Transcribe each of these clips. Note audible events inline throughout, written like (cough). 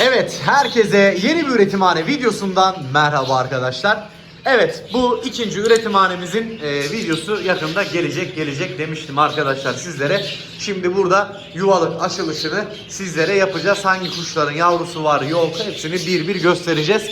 Evet, herkese yeni bir üretimhane videosundan merhaba arkadaşlar. Evet, bu ikinci üretimhanemizin e, videosu yakında gelecek gelecek demiştim arkadaşlar sizlere. Şimdi burada yuvalık açılışını sizlere yapacağız. Hangi kuşların yavrusu var yok hepsini bir bir göstereceğiz.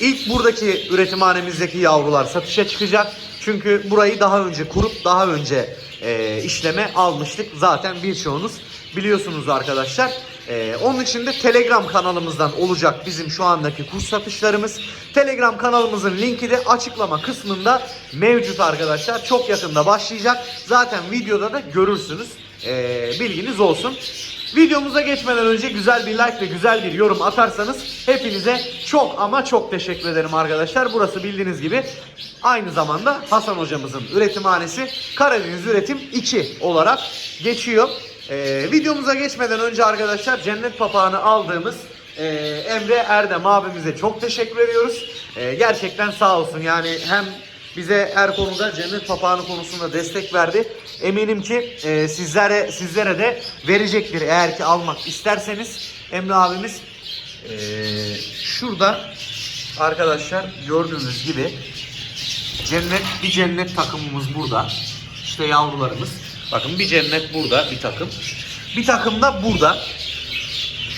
İlk buradaki üretimhanemizdeki yavrular satışa çıkacak. Çünkü burayı daha önce kurup daha önce e, işleme almıştık. Zaten birçoğunuz biliyorsunuz arkadaşlar. Ee, onun için de Telegram kanalımızdan olacak bizim şu andaki kuş satışlarımız. Telegram kanalımızın linki de açıklama kısmında mevcut arkadaşlar. Çok yakında başlayacak. Zaten videoda da görürsünüz. Ee, bilginiz olsun. Videomuza geçmeden önce güzel bir like ve güzel bir yorum atarsanız hepinize çok ama çok teşekkür ederim arkadaşlar. Burası bildiğiniz gibi aynı zamanda Hasan hocamızın üretimhanesi Karadeniz Üretim 2 olarak geçiyor. Ee, videomuza geçmeden önce arkadaşlar cennet papağanı aldığımız e, Emre Erdem abimize çok teşekkür ediyoruz. Ee, gerçekten sağ olsun yani hem bize her konuda cennet papağanı konusunda destek verdi. Eminim ki e, sizlere sizlere de verecektir eğer ki almak isterseniz. Emre abimiz e, şurada arkadaşlar gördüğünüz gibi cennet bir cennet takımımız burada. İşte yavrularımız. Bakın bir cennet burada bir takım. Bir takım da burada.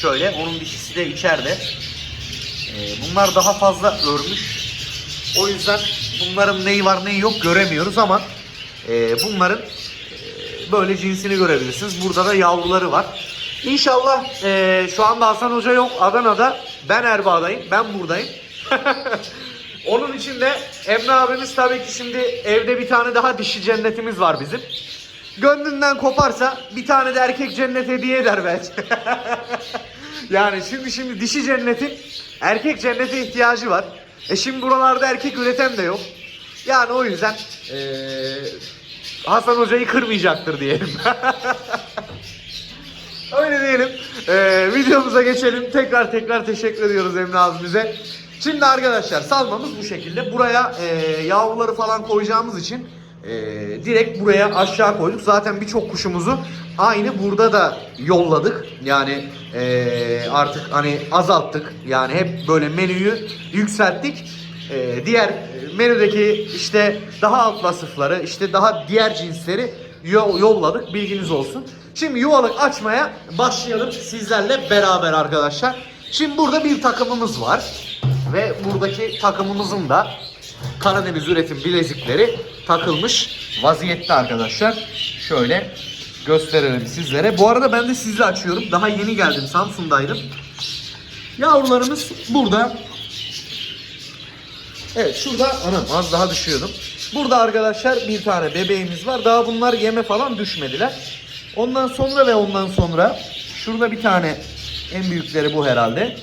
Şöyle onun dişisi de içeride. Ee, bunlar daha fazla örmüş. O yüzden bunların neyi var neyi yok göremiyoruz ama e, bunların e, böyle cinsini görebilirsiniz. Burada da yavruları var. İnşallah e, şu anda Hasan Hoca yok Adana'da. Ben Erbaa'dayım. Ben buradayım. (laughs) Onun için de Emre abimiz tabii ki şimdi evde bir tane daha dişi cennetimiz var bizim. Gönlünden koparsa bir tane de erkek cennet hediye eder belki. (laughs) yani şimdi şimdi dişi cennetin erkek cennete ihtiyacı var. E şimdi buralarda erkek üreten de yok. Yani o yüzden eee, Hasan Hoca'yı kırmayacaktır diyelim. (laughs) Öyle diyelim. Ee, videomuza geçelim. Tekrar tekrar teşekkür ediyoruz Emre abimize. Şimdi arkadaşlar salmamız bu şekilde. Buraya e, yavruları falan koyacağımız için e, direkt buraya aşağı koyduk. Zaten birçok kuşumuzu aynı burada da yolladık. Yani e, artık hani azalttık. Yani hep böyle menüyü yükselttik. E, diğer menüdeki işte daha alt vasıfları, işte daha diğer cinsleri yo- yolladık. Bilginiz olsun. Şimdi yuvalık açmaya başlayalım sizlerle beraber arkadaşlar. Şimdi burada bir takımımız var. Ve buradaki takımımızın da Karadeniz üretim bilezikleri takılmış vaziyette arkadaşlar. Şöyle gösterelim sizlere. Bu arada ben de sizle açıyorum. Daha yeni geldim. Samsun'daydım. Yavrularımız burada. Evet şurada anam az daha düşüyordum. Burada arkadaşlar bir tane bebeğimiz var. Daha bunlar yeme falan düşmediler. Ondan sonra ve ondan sonra şurada bir tane en büyükleri bu herhalde.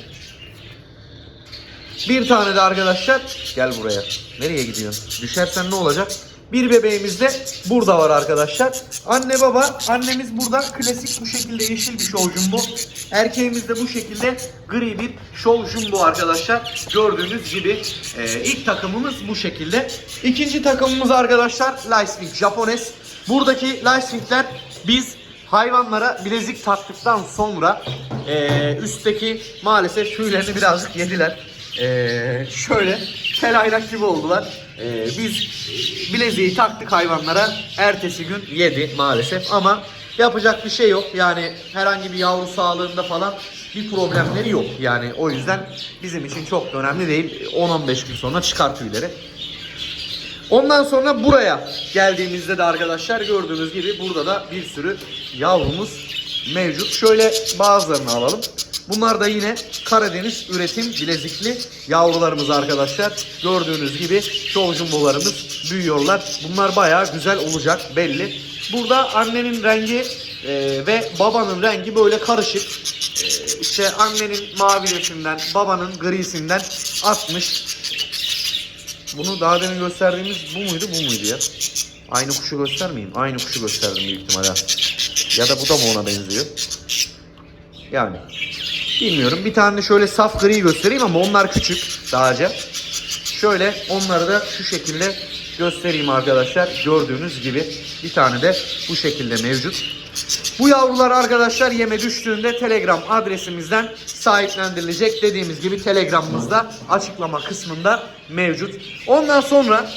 Bir tane de arkadaşlar gel buraya. Nereye gidiyorsun? Düşersen ne olacak? Bir bebeğimiz de burada var arkadaşlar. Anne baba, annemiz burada klasik bu şekilde yeşil bir show jumbo. Erkeğimiz de bu şekilde gri bir show jumbo arkadaşlar. Gördüğünüz gibi e, ilk takımımız bu şekilde. İkinci takımımız arkadaşlar Licewing Japones. Buradaki Licewing'ler biz hayvanlara bilezik taktıktan sonra e, üstteki maalesef tüylerini birazcık yediler. E, şöyle tel aynak gibi oldular. E, biz bileziği taktık hayvanlara. Ertesi gün yedi maalesef ama yapacak bir şey yok. Yani herhangi bir yavru sağlığında falan bir problemleri yok. Yani o yüzden bizim için çok da önemli değil. 10-15 gün sonra çıkar tüyleri. Ondan sonra buraya geldiğimizde de arkadaşlar gördüğünüz gibi burada da bir sürü yavrumuz mevcut. Şöyle bazılarını alalım. Bunlar da yine Karadeniz üretim bilezikli yavrularımız arkadaşlar. Gördüğünüz gibi show jumbolarımız büyüyorlar. Bunlar bayağı güzel olacak belli. Burada annenin rengi e, ve babanın rengi böyle karışık. E, işte annenin mavilesinden, babanın grisinden atmış. Bunu daha demin gösterdiğimiz bu muydu bu muydu ya? Aynı kuşu göstermeyeyim. Aynı kuşu gösterdim büyük ihtimalle. Ya da bu da mı ona benziyor? Yani bilmiyorum. Bir tane şöyle saf gri göstereyim ama onlar küçük dağca. Şöyle onları da şu şekilde göstereyim arkadaşlar. Gördüğünüz gibi bir tane de bu şekilde mevcut. Bu yavrular arkadaşlar yeme düştüğünde Telegram adresimizden sahiplendirilecek. Dediğimiz gibi Telegram'ımızda açıklama kısmında mevcut. Ondan sonra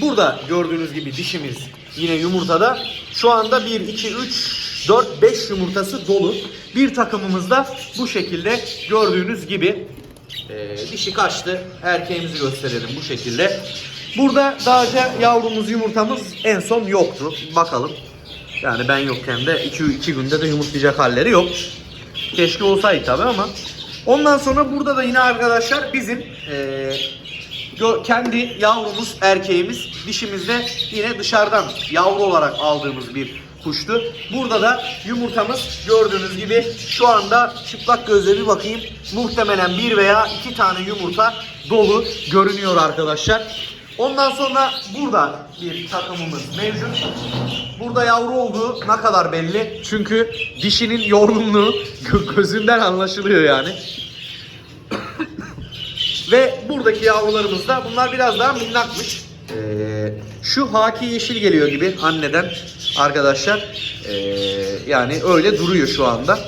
burada gördüğünüz gibi dişimiz yine yumurtada. Şu anda 1, 2, 3, 4, 5 yumurtası dolu. Bir takımımız da bu şekilde gördüğünüz gibi ee, dişi kaçtı. Erkeğimizi gösterelim bu şekilde. Burada daha önce yavrumuz yumurtamız en son yoktu. Bakalım. Yani ben yokken de 2 2 günde de yumurtlayacak halleri yok. Keşke olsaydı tabi ama. Ondan sonra burada da yine arkadaşlar bizim gö- kendi yavrumuz, erkeğimiz, dişimiz de yine dışarıdan yavru olarak aldığımız bir kuştu. Burada da yumurtamız gördüğünüz gibi şu anda çıplak gözle bir bakayım. Muhtemelen bir veya iki tane yumurta dolu görünüyor arkadaşlar. Ondan sonra burada bir takımımız mevcut. Burada yavru olduğu ne kadar belli. Çünkü dişinin yorgunluğu gö- gözünden anlaşılıyor yani. (coughs) Ve buradaki yavrularımız da bunlar biraz daha minnakmış. Ee, şu haki yeşil geliyor gibi anneden arkadaşlar. Ee, yani öyle duruyor şu anda.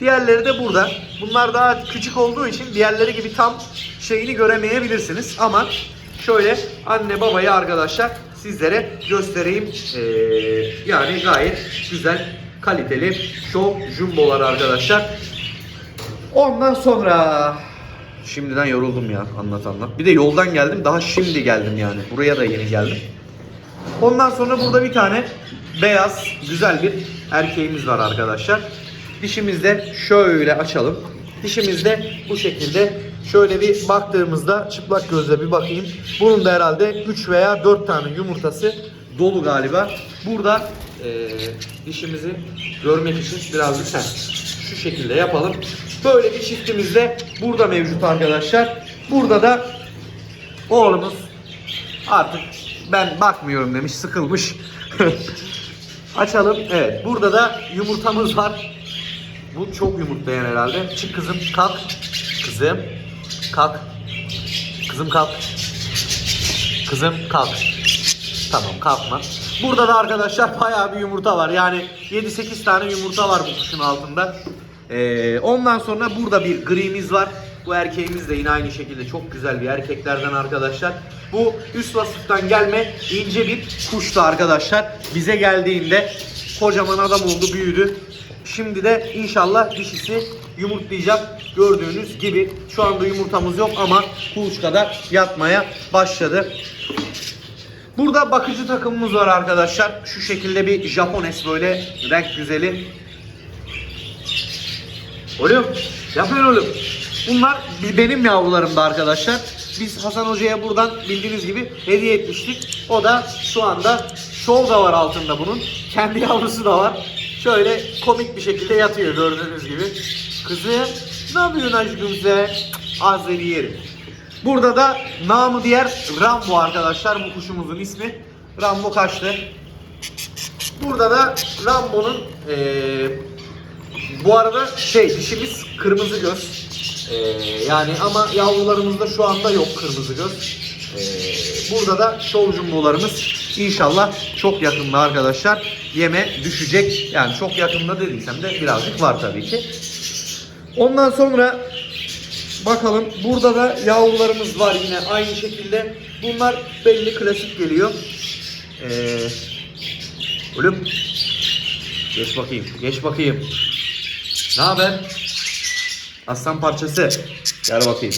Diğerleri de burada. Bunlar daha küçük olduğu için diğerleri gibi tam şeyini göremeyebilirsiniz. Ama şöyle anne babayı arkadaşlar sizlere göstereyim. Ee, yani gayet güzel kaliteli şov jumbolar arkadaşlar. Ondan sonra şimdiden yoruldum ya anlat anlat. Bir de yoldan geldim daha şimdi geldim yani. Buraya da yeni geldim. Ondan sonra burada bir tane beyaz güzel bir erkeğimiz var arkadaşlar. Dişimizde şöyle açalım. Dişimizde bu şekilde şöyle bir baktığımızda çıplak gözle bir bakayım. Bunun da herhalde 3 veya 4 tane yumurtası dolu galiba. Burada eee, dişimizi görmek için birazcık sen şu şekilde yapalım. Böyle bir çiftimiz de burada mevcut arkadaşlar. Burada da oğlumuz artık ben bakmıyorum demiş sıkılmış. (laughs) Açalım. Evet burada da yumurtamız var. Bu çok yumurtlayan herhalde. Çık kızım kalk. Kızım kalk. Kızım kalk. Kızım kalk. Tamam kalkma. Burada da arkadaşlar bayağı bir yumurta var. Yani 7-8 tane yumurta var bu kuşun altında. Ee, ondan sonra burada bir grimiz var. Bu erkeğimiz de yine aynı şekilde çok güzel bir erkeklerden arkadaşlar. Bu üst vasıftan gelme ince bir kuştu arkadaşlar. Bize geldiğinde kocaman adam oldu büyüdü. Şimdi de inşallah dişisi yumurtlayacak. Gördüğünüz gibi şu anda yumurtamız yok ama kuluçkada yatmaya başladı. Burada bakıcı takımımız var arkadaşlar. Şu şekilde bir Japones böyle renk güzeli. Oğlum yapıyor oğlum. Bunlar benim yavrularımdı arkadaşlar. Biz Hasan Hoca'ya buradan bildiğiniz gibi hediye etmiştik. O da şu anda şov da var altında bunun. Kendi (laughs) yavrusu da var. Şöyle komik bir şekilde yatıyor gördüğünüz gibi. Kızım ne yapıyorsun aşkım sen? Azeri yerim. Burada da namı diğer Rambo arkadaşlar bu kuşumuzun ismi. Rambo kaçtı. Burada da Rambo'nun eee, bu arada şey dişimiz kırmızı göz. Eee, yani ama yavrularımızda şu anda yok kırmızı göz. Eee, burada da şov jumbolarımız inşallah çok yakında arkadaşlar yeme düşecek. Yani çok yakında dediysem de birazcık var tabii ki. Ondan sonra Bakalım burada da yavrularımız var yine aynı şekilde. Bunlar belli klasik geliyor. Ee, oğlum geç bakayım geç bakayım. Ne haber? Aslan parçası. Gel bakayım.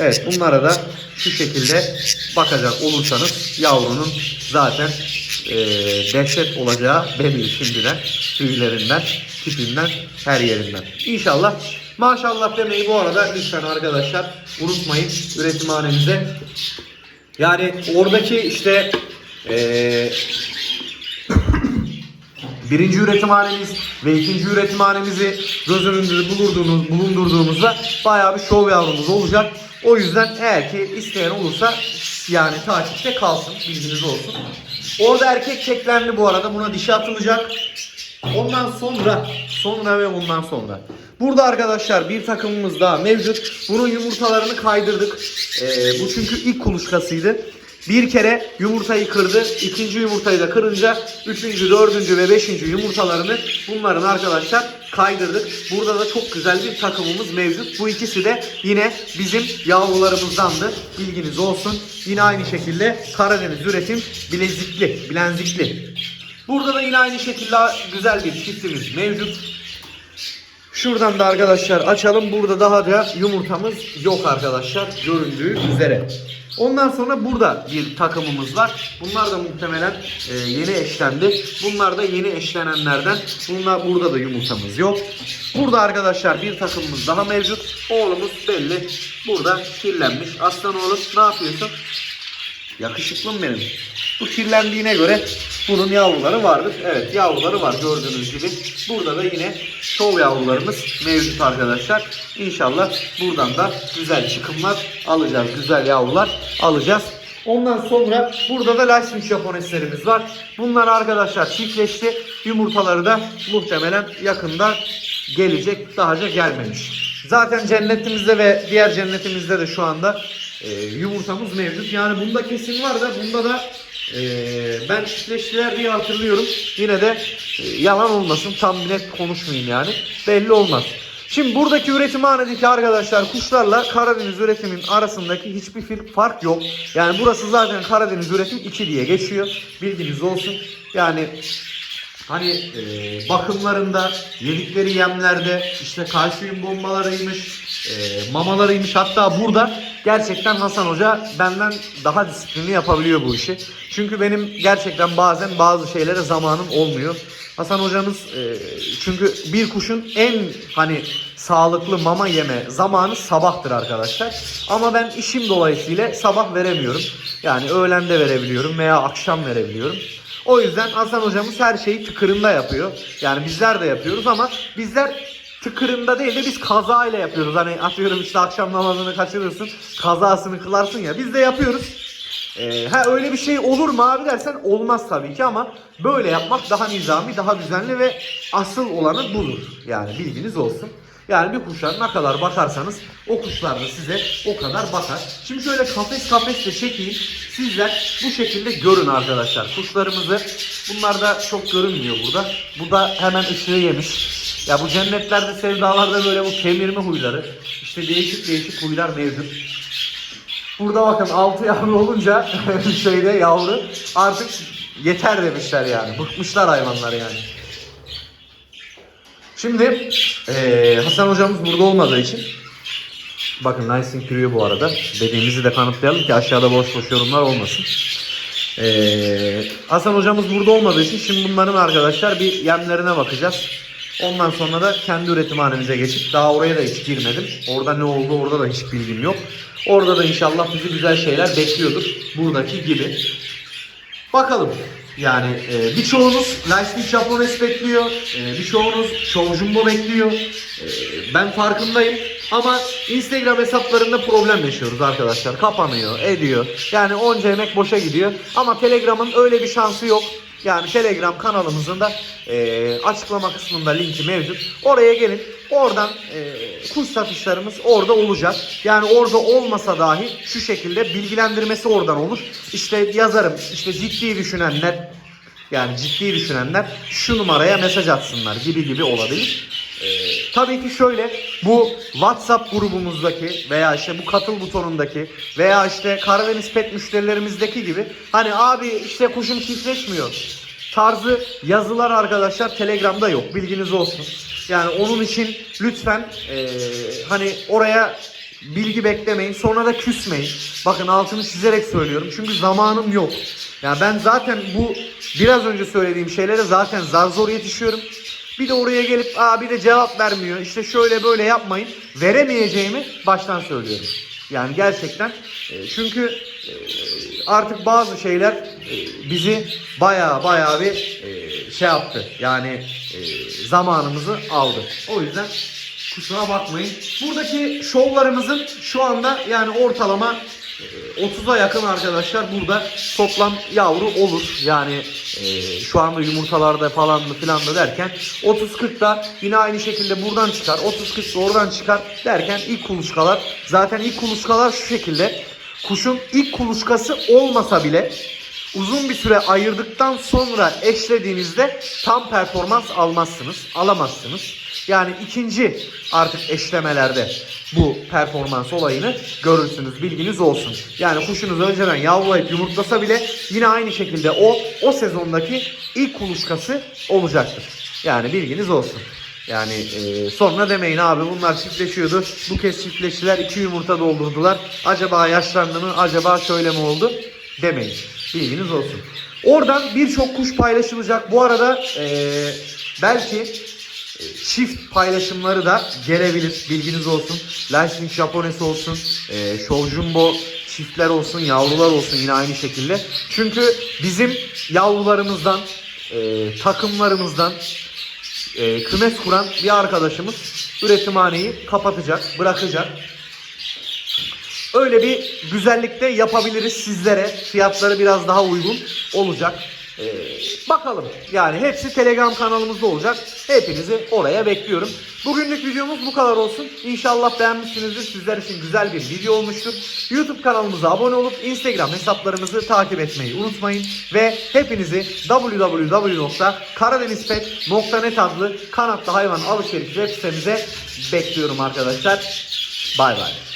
Evet bunlara da şu şekilde bakacak olursanız yavrunun zaten eee dehşet olacağı belli şimdiden. Tüylerinden, tipinden, her yerinden. İnşallah maşallah demeyi bu arada lütfen arkadaşlar unutmayın üretimhanemize. Yani oradaki işte eee birinci üretimhanemiz ve ikinci üretimhanemizi göz önünde bulundurduğumuz, bulundurduğumuzda bayağı bir şov yavrumuz olacak. O yüzden eğer ki isteyen olursa yani takipte kalsın bilginiz olsun. Orada erkek teklendi bu arada buna dişi atılacak. Ondan sonra sonra ve ondan sonra. Burada arkadaşlar bir takımımız daha mevcut. Bunun yumurtalarını kaydırdık. Ee, bu çünkü ilk kuluçkasıydı. Bir kere yumurtayı kırdı. ikinci yumurtayı da kırınca üçüncü, dördüncü ve beşinci yumurtalarını bunların arkadaşlar kaydırdık. Burada da çok güzel bir takımımız mevcut. Bu ikisi de yine bizim yavrularımızdandı. Bilginiz olsun. Yine aynı şekilde Karadeniz üretim bilezikli, bilenzikli. Burada da yine aynı şekilde güzel bir çiftimiz mevcut. Şuradan da arkadaşlar açalım. Burada daha da yumurtamız yok arkadaşlar. Göründüğü üzere. Ondan sonra burada bir takımımız var. Bunlar da muhtemelen e, yeni eşlendi. Bunlar da yeni eşlenenlerden. Bunlar burada da yumurtamız yok. Burada arkadaşlar bir takımımız daha mevcut. Oğlumuz belli. Burada kirlenmiş. Aslan oğlum ne yapıyorsun? Yakışıklım benim. Bu kirlendiğine göre bunun yavruları vardır. Evet yavruları var gördüğünüz gibi. Burada da yine şov yavrularımız mevcut arkadaşlar. İnşallah buradan da güzel çıkımlar alacağız. Güzel yavrular alacağız. Ondan sonra burada da licensing Japoneslerimiz var. Bunlar arkadaşlar çiftleşti. Yumurtaları da muhtemelen yakında gelecek. Dahaca gelmemiş. Zaten cennetimizde ve diğer cennetimizde de şu anda e, yumurtamız mevcut. Yani bunda kesin var da bunda da e, ben çiftleştiler diye hatırlıyorum. Yine de e, yalan olmasın tam net konuşmayayım yani. Belli olmaz. Şimdi buradaki üretimhanedeki arkadaşlar kuşlarla Karadeniz üretimin arasındaki hiçbir fark yok. Yani burası zaten Karadeniz üretim 2 diye geçiyor. Bilginiz olsun. Yani Hani e, bakımlarında, yedikleri yemlerde işte kalsiyum bombalarıymış, e, mamalarıymış. Hatta burada gerçekten Hasan Hoca benden daha disiplinli yapabiliyor bu işi. Çünkü benim gerçekten bazen bazı şeylere zamanım olmuyor. Hasan hocamız e, çünkü bir kuşun en hani sağlıklı mama yeme zamanı sabahtır arkadaşlar. Ama ben işim dolayısıyla sabah veremiyorum. Yani öğlen de verebiliyorum veya akşam verebiliyorum. O yüzden Hasan hocamız her şeyi tıkırında yapıyor. Yani bizler de yapıyoruz ama bizler tıkırında değil de biz kaza ile yapıyoruz. Hani atıyorum işte akşam namazını kaçırırsın, kazasını kılarsın ya. Biz de yapıyoruz. Ee, ha öyle bir şey olur mu abi dersen olmaz tabii ki ama böyle yapmak daha nizami, daha düzenli ve asıl olanı budur. Yani bilginiz olsun. Yani bir kuşa ne kadar bakarsanız o kuşlar da size o kadar bakar. Şimdi şöyle kafes kafes de çekeyim. Sizler bu şekilde görün arkadaşlar. Kuşlarımızı bunlar da çok görünmüyor burada. Bu da hemen ışığı yemiş. Ya bu cennetlerde sevdalarda böyle bu kemirme huyları. işte değişik değişik huylar mevcut. Burada bakın 6 yavru olunca (laughs) şeyde yavru artık yeter demişler yani. Bıkmışlar hayvanlar yani. Şimdi eee, Hasan hocamız burada olmadığı için bakın Nice'in kürüyor bu arada. Dediğimizi de kanıtlayalım ki aşağıda boş boş yorumlar olmasın. Eee, Hasan hocamız burada olmadığı için şimdi bunların arkadaşlar bir yemlerine bakacağız. Ondan sonra da kendi üretimhanemize geçip daha oraya da hiç girmedim. Orada ne oldu orada da hiç bilgim yok. Orada da inşallah bizi güzel şeyler bekliyordur. Buradaki gibi. Bakalım. Yani e, birçoğunuz Lightspeed Japones bekliyor. E, birçoğunuz Show Jumbo bekliyor. E, ben farkındayım. Ama Instagram hesaplarında problem yaşıyoruz arkadaşlar. Kapanıyor, ediyor. Yani onca emek boşa gidiyor. Ama Telegram'ın öyle bir şansı yok. Yani Telegram kanalımızın da e, açıklama kısmında linki mevcut. Oraya gelin. Oradan e, kuş satışlarımız orada olacak. Yani orada olmasa dahi şu şekilde bilgilendirmesi oradan olur. İşte yazarım. İşte ciddi düşünenler yani ciddi düşünenler şu numaraya mesaj atsınlar gibi gibi olabilir. Ee, tabii ki şöyle bu WhatsApp grubumuzdaki veya işte bu katıl butonundaki veya işte Karadeniz Pet müşterilerimizdeki gibi hani abi işte kuşum çiftleşmiyor tarzı yazılar arkadaşlar Telegram'da yok bilginiz olsun. Yani onun için lütfen ee, hani oraya bilgi beklemeyin. Sonra da küsmeyin. Bakın altını çizerek söylüyorum. Çünkü zamanım yok. Yani ben zaten bu biraz önce söylediğim şeylere zaten zar zor yetişiyorum. Bir de oraya gelip Aa, bir de cevap vermiyor. İşte şöyle böyle yapmayın. Veremeyeceğimi baştan söylüyorum. Yani gerçekten. E, çünkü e, artık bazı şeyler e, bizi baya baya bir şey yaptı. Yani zamanımızı aldı. O yüzden Kusura bakmayın. Buradaki şovlarımızın şu anda yani ortalama 30'a yakın arkadaşlar burada toplam yavru olur. Yani e, şu anda yumurtalarda falan da filan da derken 30-40 da yine aynı şekilde buradan çıkar. 30-40 da oradan çıkar derken ilk kuluçkalar zaten ilk kuluçkalar şu şekilde. kuşun ilk kuluçkası olmasa bile uzun bir süre ayırdıktan sonra eşlediğinizde tam performans almazsınız, alamazsınız. Yani ikinci artık eşlemelerde bu performans olayını görürsünüz. Bilginiz olsun. Yani kuşunuz önceden yavrulayıp yumurtlasa bile yine aynı şekilde o o sezondaki ilk kuluçkası olacaktır. Yani bilginiz olsun. Yani e, sonra demeyin abi bunlar çiftleşiyordu. Bu kez çiftleştiler iki yumurta doldurdular. Acaba yaşlandı mı? Acaba şöyle mi oldu? Demeyin. Bilginiz olsun. Oradan birçok kuş paylaşılacak. Bu arada e, belki çift paylaşımları da gelebilir. Bilginiz olsun. Lightning Japonesi olsun. E, Show Jumbo çiftler olsun. Yavrular olsun yine aynı şekilde. Çünkü bizim yavrularımızdan e, takımlarımızdan e, kümes kuran bir arkadaşımız üretimhaneyi kapatacak, bırakacak. Öyle bir güzellik de yapabiliriz sizlere. Fiyatları biraz daha uygun olacak. Ee, bakalım. Yani hepsi Telegram kanalımızda olacak. Hepinizi oraya bekliyorum. Bugünlük videomuz bu kadar olsun. İnşallah beğenmişsinizdir. Sizler için güzel bir video olmuştur. YouTube kanalımıza abone olup Instagram hesaplarımızı takip etmeyi unutmayın. Ve hepinizi www.karadenizpet.net adlı kanatlı hayvan alışveriş web sitemize bekliyorum arkadaşlar. Bay bay.